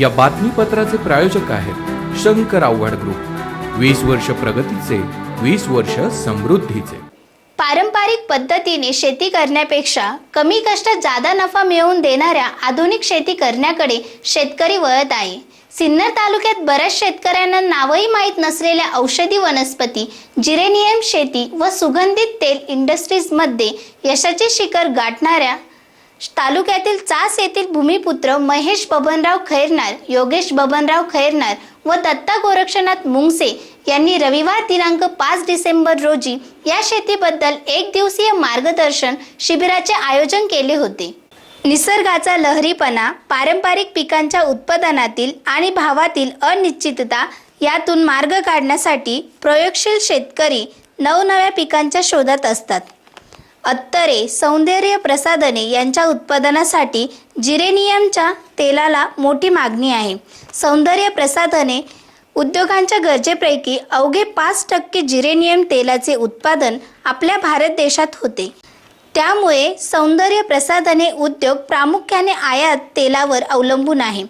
या बातमीपत्राचे प्रायोजक आहेत शंकर आव्हाड ग्रुप. वीस वर्ष प्रगतीचे वीस वर्ष समृद्धीचे. पारंपरिक पद्धतीने शेती करण्यापेक्षा कमी कष्टात जादा नफा मिळवून देणाऱ्या आधुनिक शेती करण्याकडे शेतकरी वळत आहे. सिन्नर तालुक्यात बऱ्याच शेतकऱ्यांना नावही माहीत नसलेल्या औषधी वनस्पती जिरेनियम शेती व सुगंधित तेल इंडस्ट्रीजमध्ये यशाचे शिखर गाठणाऱ्या तालुक्यातील चास येथील भूमिपुत्र महेश बबनराव खैरनार योगेश बबनराव खैरनार व दत्ता गोरक्षनाथ मुंगसे यांनी रविवार दिनांक पाच डिसेंबर रोजी या शेतीबद्दल एक दिवसीय मार्गदर्शन शिबिराचे आयोजन केले होते. निसर्गाचा लहरीपणा पारंपरिक पिकांच्या उत्पादनातील आणि भावातील अनिश्चितता यातून मार्ग काढण्यासाठी प्रयोगशील शेतकरी नवनव्या पिकांच्या शोधात असतात. अत्तरे सौंदर्य प्रसाधने यांच्या उत्पादनासाठी जिरेनियमच्या तेलाला मोठी मागणी आहे. सौंदर्य प्रसाधने उद्योगांच्या गरजेपैकी अवघे पाच टक्के जिरेनियम तेलाचे उत्पादन आपल्या भारत देशात होते. त्यामुळे सौंदर्य प्रसाधने उद्योग प्रामुख्याने आयात तेलावर अवलंबून आहे.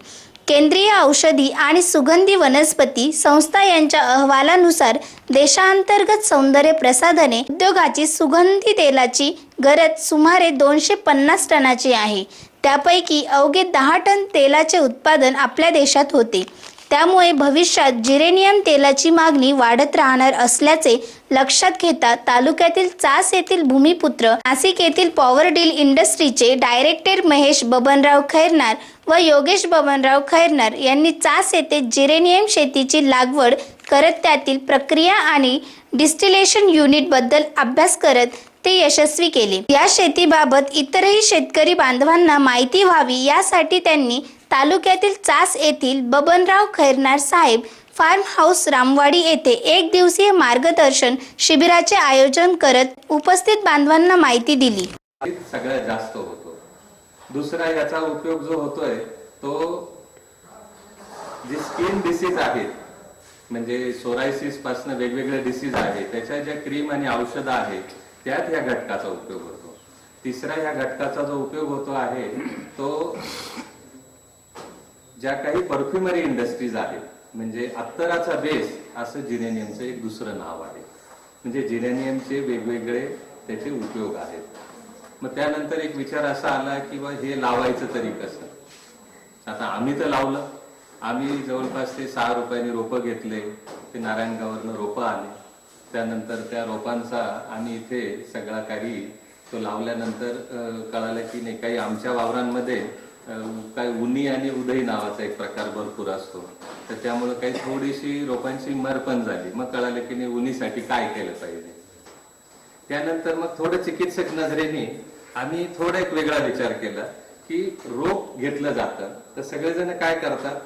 केंद्रीय औषधी आणि सुगंधी वनस्पती संस्था यांच्या अहवालानुसार देशांतर्गत सौंदर्य प्रसाधने उद्योगाची सुगंधी तेलाची गरज सुमारे दोनशे पन्नास टनाची आहे. त्यापैकी अवघे दहा टन तेलाचे उत्पादन आपल्या देशात होते. त्यामुळे भविष्यात जिरेनियम तेलाची मागणी वाढत राहणार असल्याचे लक्षात घेता तालुक्यातील चास येथील भूमिपुत्र नाशिक येथील पॉवर डील इंडस्ट्रीचे डायरेक्टर महेश बबनराव खैरनार व योगेश बबनराव खैरनार यांनी चास येथे जिरेनियम शेतीची लागवड करत त्यातील प्रक्रिया आणि डिस्टिलेशन युनिटबद्दल अभ्यास करत ते यशस्वी केले. या शेतीबाबत इतरही शेतकरी बांधवांना माहिती व्हावी यासाठी त्यांनी तालुक्यातील चास येथील बबनराव खैरनार साहेब फार्म हाऊस रामवाडी येथे एक दिवसीय मार्गदर्शन शिबिराचे आयोजन करत उपस्थित बांधवांना माहिती दिली. सगळ्यात जास्त दुसरा याचा उपयोग जो होतोय तो जी स्किन डिसीज आहेत म्हणजे सोरायसिसपासून वेगवेगळे डिसीज आहेत त्याच्या ज्या क्रीम आणि औषधं आहेत त्यात ह्या घटकाचा उपयोग होतो. तिसरा ह्या घटकाचा जो उपयोग होतो आहे तो ज्या काही परफ्युमरी इंडस्ट्रीज आहेत म्हणजे अत्तराचा बेस असं जिरेनियमचं एक दुसरं नाव आहे. म्हणजे जिरेनियमचे वेगवेगळे त्याचे उपयोग आहेत. मग त्यानंतर एक विचार असा आला की बा हे लावायचं तरी कसं? आता आम्ही तर लावलं. आम्ही जवळपास ते सहा रुपयांनी रोपं घेतले. ते नारायणगावरनं रोपं आले. त्यानंतर त्या रोपांचा आम्ही इथे सगळा काही तो लावल्यानंतर कळालं की नाही काही आमच्या वावरांमध्ये काही काय आणि उदयी नावाचा एक प्रकार भरपूर असतो. तर त्यामुळे काही थोडीशी रोपांची मर पण झाली. मग कळालं की नाही उन्हीसाठी काय केलं पाहिजे? त्यानंतर मग थोडं चिकित्सक नजरेने आम्ही थोडा एक वेगळा विचार केला की रोग घेतलं जातं तर सगळेजण काय करतात?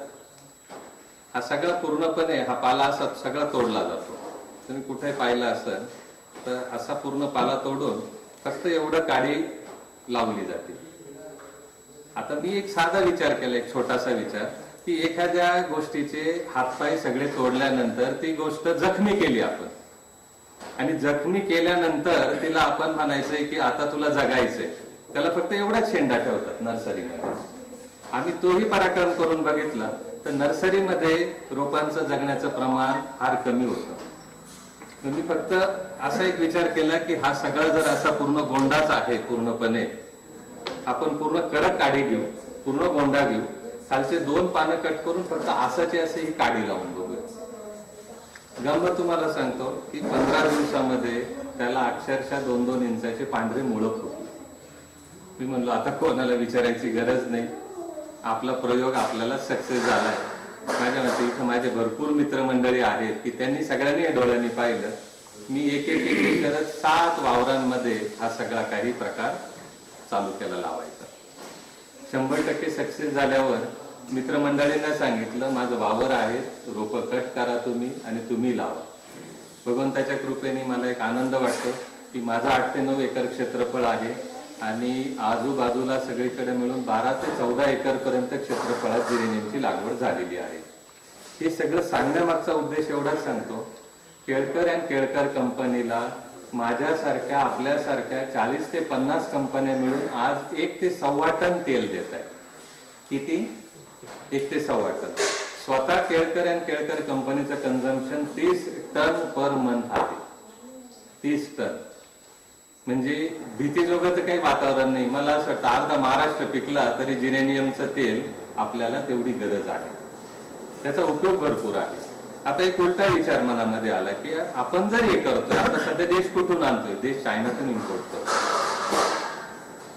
हा सगळा पूर्णपणे हा पाला असा सगळा तोडला जातो. तुम्ही कुठे पाहिलं असेल तर असा पूर्ण पाला तोडून फक्त एवढं काडी लावली जाते. आता मी एक साधा विचार केला एक छोटासा विचार की एखाद्या गोष्टीचे हातपाय सगळे तोडल्यानंतर ती गोष्ट जखमी केली आपण. आणि जखमी केल्यानंतर तिला आपण म्हणायचंय की आता तुला जगायचंय. त्याला फक्त एवढाच शेंडा ठेवतात नर्सरीमध्ये. आम्ही तोही पराक्रम करून बघितला तर नर्सरीमध्ये रोपांचं जगण्याचं प्रमाण फार कमी होतं. तुम्ही मी फक्त असा एक विचार केला की हा सगळा जर असा पूर्ण गोंडाच आहे पूर्णपणे आपण पूर्ण कडक काडी घेऊ पूर्ण गोंडा घेऊ खालचे दोन पानं कट करून फक्त आसाची असे ही काडी लावून बघूया गंमत तुम्हाला सांगतो की पंधरा दिवसामध्ये त्याला अक्षरशः दोन दोन इंचाचे पांढरे मुळं होते मी म्हणलो आता कोणाला विचारायची गरज नाही. आपला प्रयोग आपल्याला सक्सेस झालाय. माझ्या मते इथं माझे भरपूर मित्रमंडळी आहेत की त्यांनी सगळ्यांनी डोळ्यांनी पाहिलं. मी एक एक एक एक करत सात वावरांमध्ये हा सगळा काही प्रकार चालू केला लावायचा. शंभर टक्के सक्सेस झाल्यावर मित्रमंडळींना सांगितलं माझं वावर आहे रोपं कट करा तुम्ही आणि तुम्ही लावा. भगवंताच्या कृपेने मला एक आनंद वाटतो की माझं आठ ते नऊ एकर क्षेत्रफळ आहे आणि आजूबाजूला सगळीकडे मिळून बारा ते चौदा एकरपर्यंत क्षेत्रफळात जिरेनियमची लागवड झालेली आहे. हे सगळं सांगण्यामागचा उद्देश एवढाच सांगतो केळकर अँड केळकर कंपनीला माझ्यासारख्या आपल्यासारख्या चाळीस ते पन्नास कंपन्या मिळून आज एक ते सव्वा टन तेल देत आहे किती? एक ते सव्वा टन स्वतः केळकर अँड केळकर कंपनीचं कन्झम्पन तीस टन पर मंथ आहे. तीस टन. म्हणजे भीतीजोगं तर काही वातावरण नाही. मला असं वाटतं अर्धा महाराष्ट्र पिकला तरी जिरेनियमचं तेल आपल्याला तेवढी गरज आहे. त्याचा उपयोग भरपूर आहे. आता एक उलटा विचार मनामध्ये आला की आपण जर हे करतोय आता सध्या देश कुठून आणतोय? देश चायनातून इम्पोर्ट करतो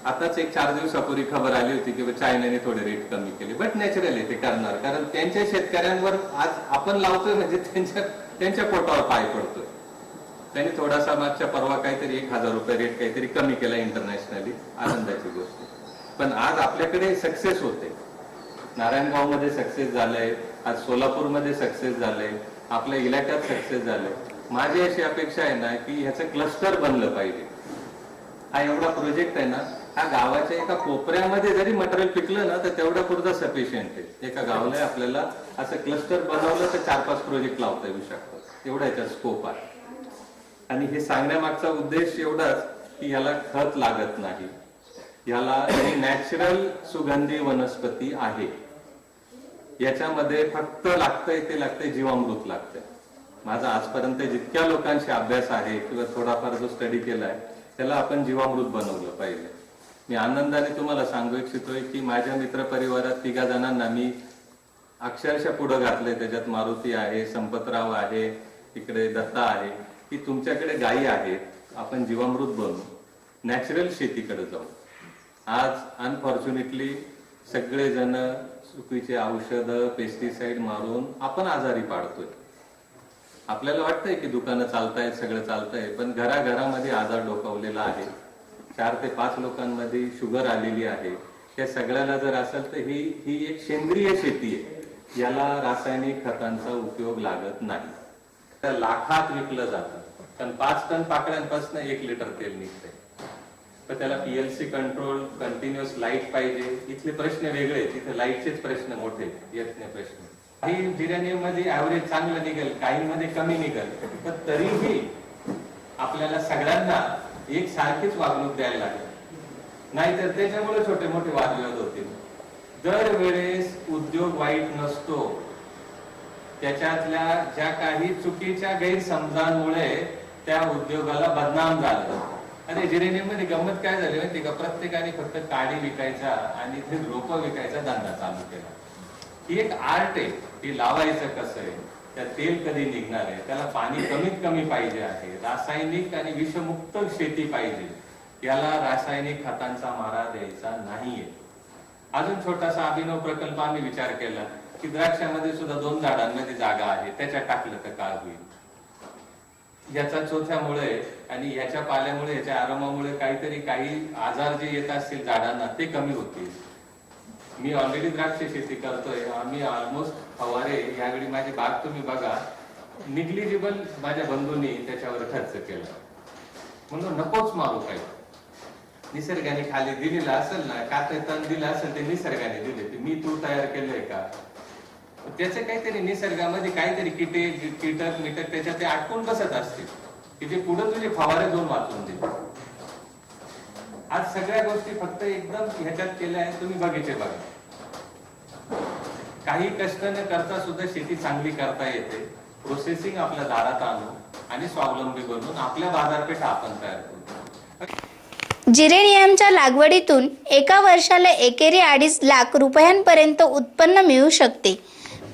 आताच एक चार दिवसापूर्वी खबर आली होती की चायनाने थोडे रेट कमी केले. बट नॅचरली ते करणार. कारण त्यांच्या शेतकऱ्यांवर आज आपण लावतोय म्हणजे त्यांच्या त्यांच्या पोटावर पाय पडतोय. त्यांनी थोडासा मागच्या परवा काहीतरी एक हजार रुपये रेट काहीतरी कमी केला इंटरनॅशनली आनंदाची गोष्ट. पण आज आपल्याकडे सक्सेस होते नारायणगावमध्ये सक्सेस झालंय आज सोलापूरमध्ये सक्सेस झालंय आपल्या इलाक्यात सक्सेस झालंय. माझी अशी अपेक्षा आहे ना की ह्याचं क्लस्टर बनलं पाहिजे. हा एवढा प्रोजेक्ट आहे ना हा गावाच्या एका कोपऱ्यामध्ये जरी मटेरियल पिकलं ना तर तेवढ्या पुरता सफिशियंट आहे. एका गावाला आपल्याला असं क्लस्टर बनवलं तर चार पाच प्रोजेक्ट लावता येऊ शकतात. एवढा याचा स्कोप आहे. आणि हे सांगण्यामागचा उद्देश एवढाच की याला खत लागत नाही. याला नॅचरल सुगंधी वनस्पती आहे. याच्यामध्ये फक्त लागतंय ते लागतंय जीवामृत लागतंय. माझा आजपर्यंत जितक्या लोकांशी अभ्यास आहे किंवा थोडाफार जो स्टडी केलाय त्याला आपण जीवामृत बनवलं पाहिजे. मी आनंदाने तुम्हाला सांगू इच्छितोय की माझ्या मित्र परिवारात तिघा जणांना मी अक्षरशः पुढं घातलंय. त्याच्यात मारुती आहे संपतराव आहे इकडे दत्ता आहे. की तुमच्याकडे गायी आहेत. आपण जीवामृत बनवू. नॅचरल शेतीकडे जाऊ. आज अनफॉर्च्युनेटली सगळेजण चुकीचे औषधं पेस्टिसाइड मारून आपण आजारी पाडतोय. आपल्याला वाटतंय की दुकानं चालतायत सगळं चालतंय पण घराघरामध्ये आजार डोकावलेला आहे. चार ते पाच लोकांमध्ये शुगर आलेली आहे. त्या सगळ्याला जर असेल तर ही ही एक सेंद्रिय शेती आहे. याला रासायनिक खतांचा उपयोग लागत नाही. तर लाखात विकलं जातं. कारण पाच टन पाकळ्यांपासून एक लिटर तेल निघते पण त्याला पीएलसी कंट्रोल कंटिन्युअस लाइट पाहिजे. इथले प्रश्न वेगळे आहेत. तिथे लाईटचेच प्रश्न मोठे येत नाही प्रश्न. काही बिर्याणी मध्ये ऍव्हरेज चांगलं निघेल काही मध्ये कमी निघेल. पण तरीही आपल्याला सगळ्यांना एक सारखीच वागणूक द्यायला लागेल. नाहीतर त्याच्यामुळे छोटे मोठे वादविवाद होतील. दरवेळेस उद्योग वाईट नसतो. त्याच्यातल्या ज्या काही चुकीच्या गैरसमजांमुळे त्या उद्योगाला बदनाम झालं. आणि जिरेनियममध्ये गंमत काय झाली माहिती का? प्रत्येकाने फक्त काडी विकायचा आणि ते रोप विकायचा धंदा चालू केला. ही एक आर्ट आहे ती लावायचं कसं आहे? त्या तेल कधी निघणार आहे? त्याला पाणी कमीत कमी पाहिजे आहे. रासायनिक आणि विषमुक्त शेती पाहिजे. याला रासायनिक खतांचा मारा द्यायचा नाहीये. अजून छोटासा अभिनव प्रकल्प आम्ही विचार केला. की द्राक्षामध्ये सुद्धा दोन झाडांमध्ये जागा आहे. त्याच्या टाकलं तर काय होईल? याच्या चोथ्यामुळे आणि याच्या पाल्यामुळे याच्या आरामामुळे काहीतरी काही आजार जे येत असतील झाडांना ते कमी होतील. मी ऑलरेडी द्राक्ष शेती करतोय. आम्ही ऑलमोस्ट फवारे यावेळी माझी बाग तुम्ही बघा निग्लिजिबल माझ्या बंधूंनी त्याच्यावर खर्च केला. म्हणून नकोच मारू काही. निसर्गाने खाली दिलेलं असेल ना काते तण दिलं असेल ते निसर्गाने दिले. ते मी तू तयार केलंय का? त्याचे काहीतरी निसर्गामध्ये काहीतरी किटे कीटक मिटक त्याच्यात ते अटकून बसत असतील. की ते पुढे तुझे फवारे दोन वाचून दे. आज सगळ्या गोष्टी फक्त एकदम ह्याच्यात केल्या आहेत तुम्ही बघितले बघा. काही कष्ट न करता सुद्धा शेती चांगली करता येते. प्रोसेसिंग आपल्या दारात आणू आणि स्वावलंबी बनून आपल्या बाजारपेठा आपण तयार करू जिरेनियमच्या लागवडीतून एका वर्षाला एकेरी अडीच लाख रुपयांपर्यंत उत्पन्न मिळू शकते.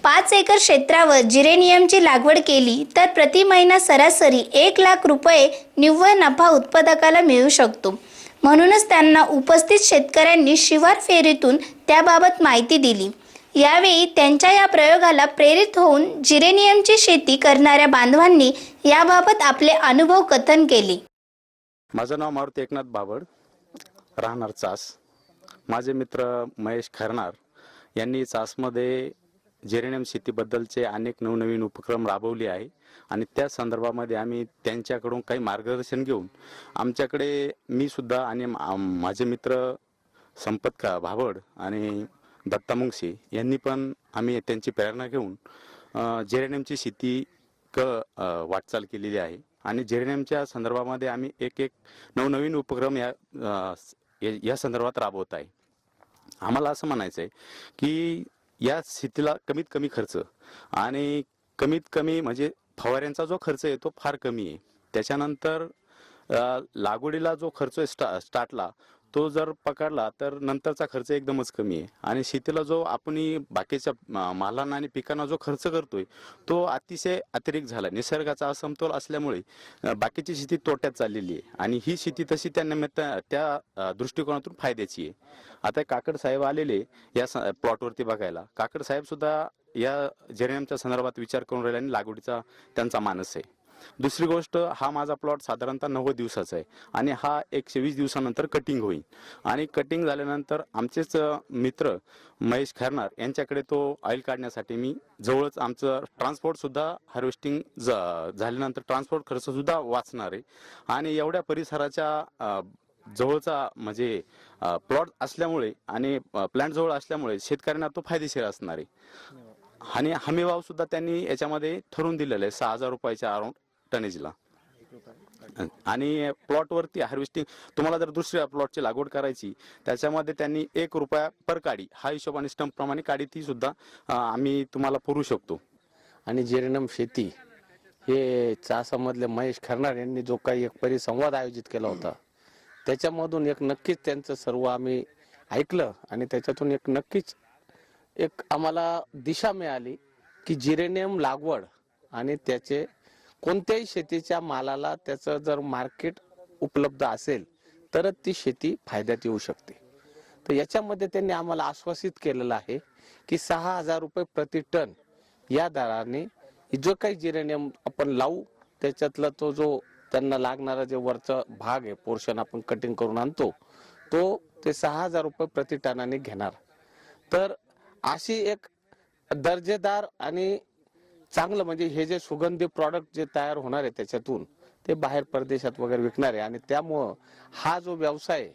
पाच एकर क्षेत्रावर जिरेनियमची लागवड केली तर प्रति महिना सरासरी एक लाख रुपये निव्वळ नफा उत्पादकाला मिळू शकतो. म्हणूनच त्यांना उपस्थित शेतकऱ्यांनी शिवार फेरीतून त्याबाबत माहिती दिली. यावेळी त्यांच्या या प्रयोगाला प्रेरित होऊन जिरेनियमची शेती करणाऱ्या बांधवांनी याबाबत आपले अनुभव कथन केले. माझं नाव मारुती एकनाथ बाबड राहणार चास. माझे मित्र महेश खरणार यांनी चासमध्ये जेरेनियम शेतीबद्दलचे अनेक नवनवीन उपक्रम राबवले आहे आणि त्या संदर्भामध्ये आम्ही त्यांच्याकडून काही मार्गदर्शन घेऊन आमच्याकडे मी सुद्धा आणि मा- माझे मित्र संपत का भाबड आणि दत्ता मुंगसे यांनी पण आम्ही त्यांची प्रेरणा घेऊन जेरेनियमची शेती क वाटचाल केलेली आहे. आणि जेरेनियमच्या संदर्भामध्ये आम्ही एक एक नवनवीन उपक्रम या या संदर्भात राबवत आहे. आम्हाला असं म्हणायचं आहे की या शेतीला कमीत कमी खर्च आणि कमीत कमी म्हणजे फवाऱ्यांचा जो खर्च आहे तो फार कमी आहे. त्याच्यानंतर लागवडीला जो खर्च आहे स्टा स्टार्टला तो जर पकडला तर नंतरचा खर्च एकदमच कमी आहे. आणि शेतीला जो आपण बाकीच्या मालांना आणि पिकांना जो खर्च करतोय तो अतिशय अतिरिक्त झाला. निसर्गाचा असमतोल असल्यामुळे बाकीची शेती तोट्यात चाललेली आहे. आणि ही शेती तशी त्या निमित्त त्या दृष्टिकोनातून फायद्याची आहे. आता काकड साहेब आलेले या स- प्लॉटवरती बघायला. काकड साहेब सुद्धा या जेरेनियमच्या संदर्भात विचार करून राहिले आणि लागवडीचा त्यांचा मानस आहे. दुसरी गोष्ट हा माझा प्लॉट साधारणतः नव्वद दिवसाचा आहे आणि हा एकशे वीस दिवसानंतर कटिंग होईल. आणि कटिंग झाल्यानंतर आमचेच मित्र महेश खैरनार यांच्याकडे तो ऑइल काढण्यासाठी मी जवळच आमचं ट्रान्सपोर्टसुद्धा हार्वेस्टिंग झाल्यानंतर ट्रान्सपोर्ट खर्चसुद्धा वाचणार आहे. आणि एवढ्या परिसराच्या जवळचा म्हणजे प्लॉट असल्यामुळे आणि प्लॅन्ट जवळ असल्यामुळे शेतकऱ्यांना तो फायदेशीर असणार आहे. आणि हमीभाव सुद्धा त्यांनी याच्यामध्ये ठरवून दिलेला आहे. सहा हजार रुपयाच्या अराउंड टनेजला आणि प्लॉटवरती हार्वेस्टिंग तुम्हाला जर दुसऱ्या प्लॉटची लागवड करायची त्याच्यामध्ये त्यांनी एक रुपया पर काडी हा हिशोबाने आणि स्टंपप्रमाणे काडी ती सुद्धा आम्ही तुम्हाला पुरू शकतो. आणि जेरेनम शेती हे चासामधले महेश खरणार यांनी जो काही एक परिसंवाद आयोजित केला होता त्याच्यामधून एक नक्कीच त्यांचं सर्व आम्ही ऐकलं आणि त्याच्यातून एक नक्कीच एक आम्हाला दिशा मिळाली की जिरेनियम लागवड आणि त्याचे कोणत्याही शेतीच्या मालाला त्याचं जर मार्केट उपलब्ध असेल तरच ती शेती फायद्यात येऊ शकते. तर याच्यामध्ये त्यांनी आम्हाला आश्वासित केलेलं आहे की सहा हजार रुपये प्रति टन या दराने जो काही जिरेनियम आपण लावू त्याच्यातला तो जो त्यांना लागणारा जे वरचा भाग आहे पोर्शन आपण कटिंग करून आणतो तो ते सहा हजार रुपये प्रति टनाने घेणार. तर अशी एक दर्जेदार आणि चांगलं म्हणजे हे जे सुगंधी प्रॉडक्ट जे तयार होणार आहे त्याच्यातून ते बाहेर परदेशात वगैरे विकणार आहे. आणि त्यामुळं हा जो व्यवसाय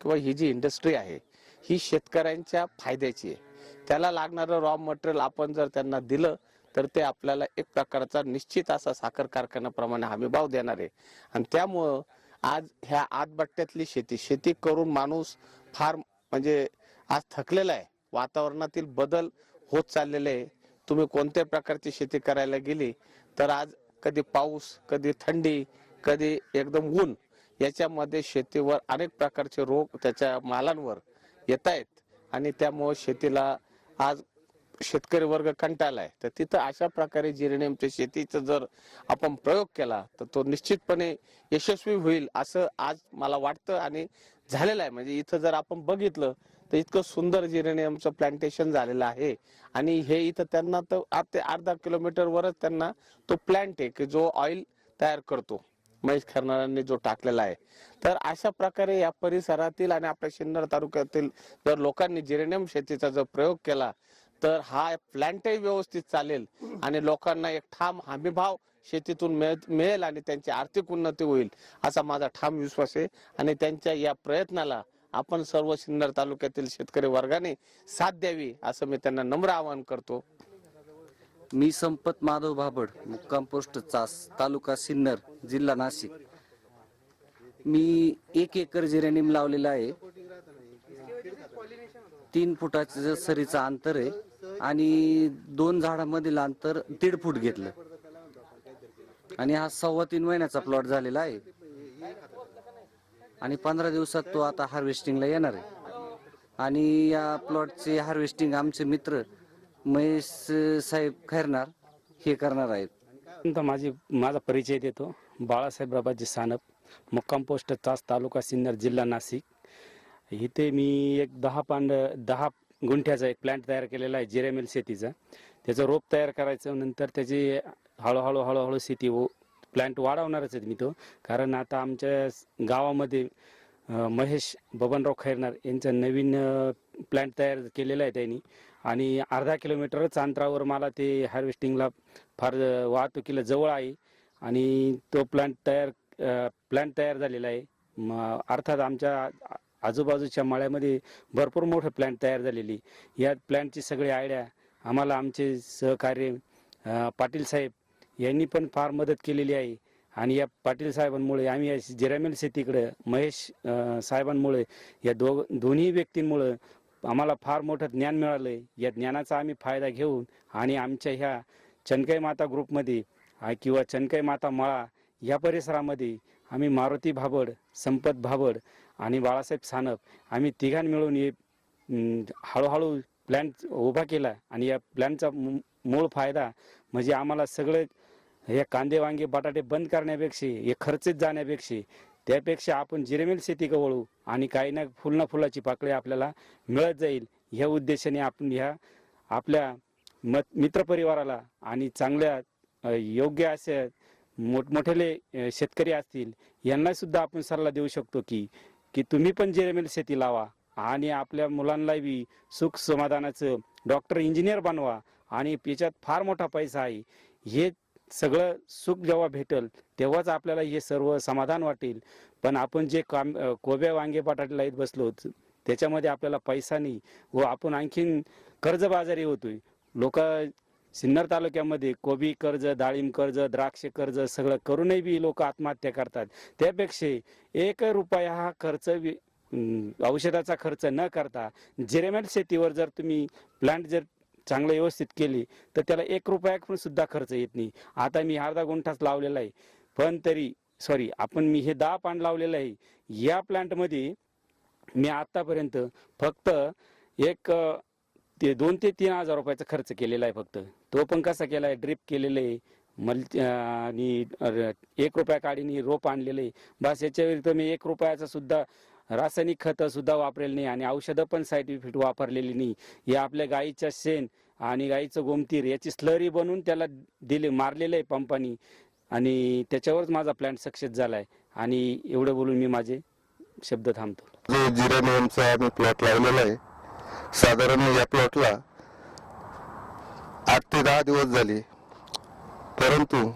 किंवा ही जी इंडस्ट्री आहे ही शेतकऱ्यांच्या फायद्याची आहे. त्याला लागणारं रॉ मटेरियल आपण जर त्यांना दिलं तर ते आपल्याला एक प्रकारचा निश्चित असा साखर कारखान्याप्रमाणे हमी भाव देणार आहे. आणि त्यामुळं आज ह्या आतबट्ट्यातली शेती शेती करून माणूस फार म्हणजे आज थकलेला आहे. वातावरणातील बदल होत चाललेले आहे. तुम्ही कोणत्या प्रकारची शेती करायला गेली तर आज कधी पाऊस कधी थंडी कधी एकदम ऊन याच्यामध्ये शेतीवर अनेक प्रकारचे रोग त्याच्या मालांवर येत आहेत आणि त्यामुळे शेतीला आज शेतकरी वर्ग कंटाळलाय. तर तिथं अशा प्रकारे जिरेनियमच्या शेतीचा जर आपण प्रयोग केला तर तो निश्चितपणे यशस्वी होईल असं आज मला वाटतं आणि झालेलं आहे. म्हणजे इथं जर आपण बघितलं तर इतकं सुंदर जिरेनियमचं प्लांटेशन झालेलं आहे. आणि हे इथं त्यांना तर आठ ते अर्धा किलोमीटरवरच त्यांना तो प्लांट आहे की जो ऑइल तयार करतो. महेश खरणारांनी जो टाकलेला आहे. तर अशा प्रकारे या परिसरातील आणि आपल्या सिन्नर तालुक्यातील जर लोकांनी जिरेनियम शेतीचा जर प्रयोग केला तर हा प्लांटही व्यवस्थित चालेल. आणि लोकांना एक ठाम हमीभाव शेतीतून मिळ- मिळेल आणि त्यांची आर्थिक उन्नती होईल असा माझा ठाम विश्वास आहे. आणि त्यांच्या या प्रयत्नाला आपण सर्व सिन्नर तालुक्यातील शेतकरी वर्गाने साथ द्यावी असं मी त्यांना नम्र आवाहन करतो. मी संपत माधव भाबड मुक्काम पोस्ट चास तालुका सिन्नर जिल्हा नाशिक. मी एक एकर जिरेनिम लावलेला आहे. तीन फुटाचं सरीचा सरीचं अंतर आहे आणि दोन झाडामधील अंतर दीड फूट घेतलं. आणि हा सव्वा तीन महिन्याचा प्लॉट झालेला आहे. आणि पंधरा दिवसात तो आता हार्वेस्टिंगला येणार आहे. आणि या प्लॉटचे हार्वेस्टिंग आमचे मित्र महेश साहेब खैरणार हे करणार आहेत. माझी माझा परिचय देतो. बाळासाहेब बाबाजी सानप मुक्काम पोस्ट चास तालुका सिन्नर जिल्हा नाशिक. इथे मी एक दहा पांड दहा गुंठ्याचा एक प्लॅन्ट तयार केलेला आहे जिरेमेल शेतीचा. त्याचं रोप तयार करायचं नंतर त्याची हळूहळू हळूहळू शेती प्लॅन्ट वाढवणारच आहेत मी तो. कारण आता आमच्या गावामध्ये महेश बबनराव खैरनार यांचं नवीन प्लॅन्ट तयार केलेला आहे त्यांनी. आणि अर्धा किलोमीटरच अंतरावर मला ते हार्वेस्टिंगला फार वाहतुकीला जवळ आहे. आणि तो प्लांट तयार प्लांट तयार झालेला आहे. म अर्थात आमच्या आजूबाजूच्या मळ्यामध्ये भरपूर मोठं प्लॅन्ट तयार झालेली. या प्लॅन्टची सगळी आयडिया आम्हाला आमचे सहकार्य पाटील साहेब यांनी पण फार मदत केलेली आहे. आणि या पाटील साहेबांमुळे आम्ही या जिरामेल शेतीकडे महेश साहेबांमुळे या दो दोन्ही व्यक्तींमुळे आम्हाला फार मोठं ज्ञान मिळालं आहे या ज्ञानाचा आम्ही फायदा घेऊन आणि आमच्या ह्या चनकाई माता ग्रुपमध्ये किंवा चनकाई माता मळा या परिसरामध्ये आम्ही मारुती भाबड संपत भाबड आणि बाळासाहेब सानप आम्ही तिघां मिळून हे हळूहळू प्लॅन उभा केला. आणि या प्लॅनचा मू- मूळ फायदा म्हणजे आम्हाला सगळं हे कांदे वांगे बटाटे बंद करण्यापेक्षा हे खर्चित जाण्यापेक्षा त्यापेक्षा आपण जिरेमेल शेती गवळू आणि काही ना फुल ना फुलाची पाकळी आपल्याला मिळत जाईल. ह्या उद्देशाने आपण ह्या आपल्या मत मित्रपरिवाराला आणि चांगल्या योग्य असे मोठमोठेले शेतकरी असतील यांनासुद्धा आपण सल्ला देऊ शकतो की की तुम्ही पण जेरेमेल शेती लावा आणि आपल्या मुलांना बी सुख समाधानाचं डॉक्टर इंजिनियर बनवा आणि याच्यात फार मोठा पैसा आहे. हे सगळं सुख जेव्हा भेटल तेव्हाच आपल्याला हे सर्व समाधान वाटेल. पण आपण जे काम कोब्या वांगे बटाटे लाईत बसलो त्याच्यामध्ये आपल्याला पैसा नाही व आपण आणखीन कर्जबाजारी होतोय. लोक सिन्नर तालुक्यामध्ये कोबी कर्ज डाळिंब कर्ज द्राक्ष कर्ज सगळं करूनही बी लोक आत्महत्या करतात. त्यापेक्षा एक रुपया हा खर्च वि- औषधाचा खर्च न करता जेरेमेल शेतीवर जर तुम्ही प्लांट जर चांगलं व्यवस्थित केली तर त्याला एक रुपया पण सुद्धा खर्च येत नाही. आता मी अर्धा गुंठाच लावलेला आहे. पण तरी सॉरी आपण मी हे दहा पान लावलेलं आहे. या प्लांटमध्ये मी आतापर्यंत फक्त एक ते दोन ते तीन हजार रुपयाचा खर्च केलेला आहे फक्त. तो पण कसा केला आहे? ड्रिप केलेलं आहे. मल आणि एक रुपया काढीने रोप आणलेलं आहे. बस याच्या व्यतिरिक्त मी एक रुपयाचा सुद्धा रासायनिक खतं सुद्धा वापरेल नाही आणि औषधं पण सायंटिफिक वापरलेली नाही. हे आपल्या गाईच्या शेण आणि गाईचं गोमतीर याची स्लरी बनवून त्याला दिले मारलेलं आहे पंपानी. आणि त्याच्यावरच माझा प्लॅन सक्सेस झाला आहे आणि एवढं बोलून मी माझे शब्द थांबतो. जो जिरानियमचा आम्ही प्लॉट लावलेला आहे. साधारण या प्लॉटला आठ ते दहा दिवस झाले. परंतु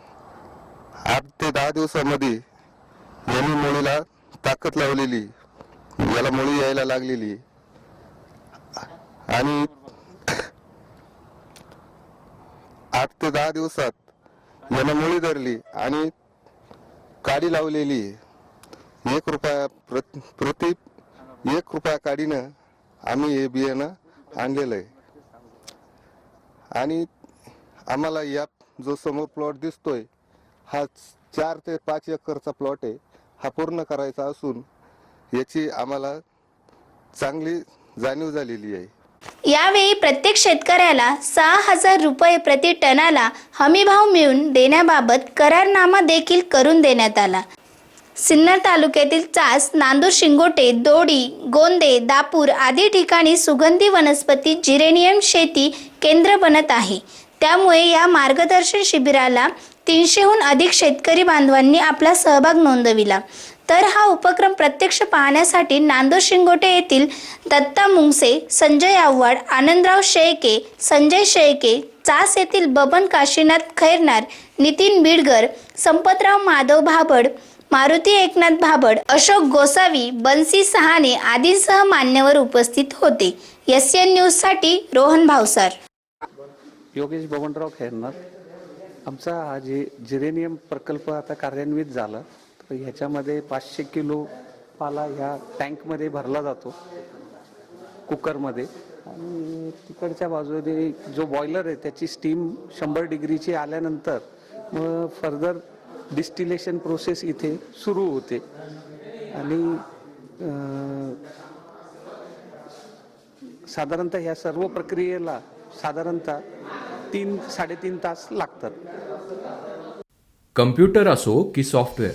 आठ ते दहा दिवसामध्ये मुलीला ताकद लावलेली. याला मुळी यायला लागलेली. आणि आठ ते दहा दिवसात यानं मुळी धरली आणि काडी लावलेली. आहे एक रुपया प्रत- प्रति एक रुपया काडीनं आम्ही हे बियाणं आणलेलं आहे आणि आम्हाला या जो समोर प्लॉट दिसतोय हा चार ते पाच एकरचा प्लॉट आहे. हा पूर्ण करायचा असून याची आम्हाला चांगली जाणीव झालेली आहे. यावेळी प्रत्येक शेतकऱ्याला सहा हजार रुपये प्रति टनाला हमीभाव मिळून देण्याबाबत करारनामा देखील करून देण्यात आला. सिन्नर तालुक्यातील चास नांदूर शिंगोटे दोडी गोंदे दापूर आदी ठिकाणी सुगंधी वनस्पती जिरेनियम शेती केंद्र बनत आहे. त्यामुळे या मार्गदर्शन शिबिराला तीनशेहून अधिक शेतकरी बांधवांनी आपला सहभाग नोंदविला. तर हा उपक्रम प्रत्यक्ष पाहण्यासाठी नांदूर शिंगोटे येथील दत्ता मुंगसे संजय आव्हाड आनंदराव शेळके संजय शेळके चास येथील बबन काशीनाथ खैरनार नितीन बिडगर संपतराव माधव भाबड मारुती एकनाथ भाबड अशोक गोसावी बन्सी सहाने आदींसह मान्यवर उपस्थित होते. एस एन न्यूजसाठी रोहन भावसार. योगेश बबनराव खैरनार. आमचा हा जे जिरेनियम प्रकल्प आता कार्यान्वित झाला. तर ह्याच्यामध्ये पाचशे किलो पाला ह्या टँकमध्ये भरला जातो कुकरमध्ये. आणि तिकडच्या बाजूने जो बॉयलर आहे त्याची स्टीम शंभर डिग्रीची आल्यानंतर मग फर्दर डिस्टिलेशन प्रोसेस इथे सुरू होते. आणि साधारणतः ह्या सर्व प्रक्रियेला साधारणतः तीन साडेतीन तास लागतात. कम्प्युटर असो की सॉफ्टवेअर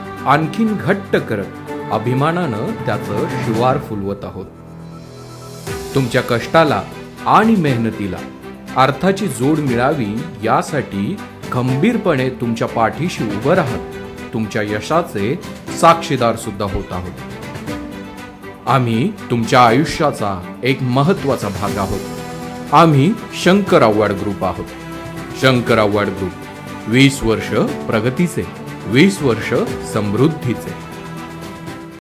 आणखीन घट्ट करत अभिमानानं त्याचं शिवार फुलवत आहोत. तुमच्या कष्टाला आणि मेहनतीला अर्थाची जोड मिळावी यासाठी खंबीरपणे तुमच्या पाठीशी उभं राहत तुमच्या यशाचे साक्षीदार सुद्धा होत आहोत. आम्ही तुमच्या आयुष्याचा एक महत्त्वाचा भाग आहोत. आम्ही शंकर आव्हाड ग्रुप आहोत. शंकर आव्हाड ग्रुप वीस वर्ष प्रगतीचे वीस वर्ष समृद्धीचे.